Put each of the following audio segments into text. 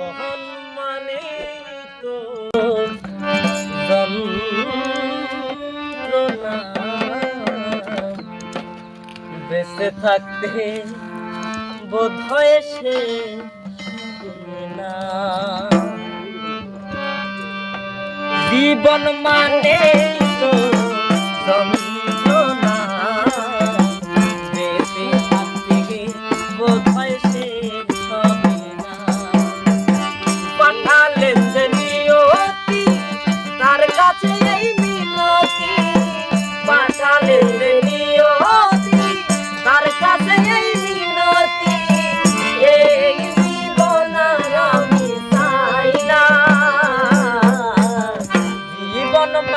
মোহন মানে তো বেঁচে থাকতে বোধ হয় সে জীবন মানে তো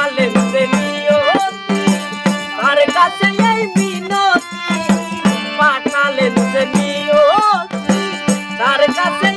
জালেমতে নিয়তি তার কাছে এই মিনতি পাঠালেন যে নিয়তি তার কাছে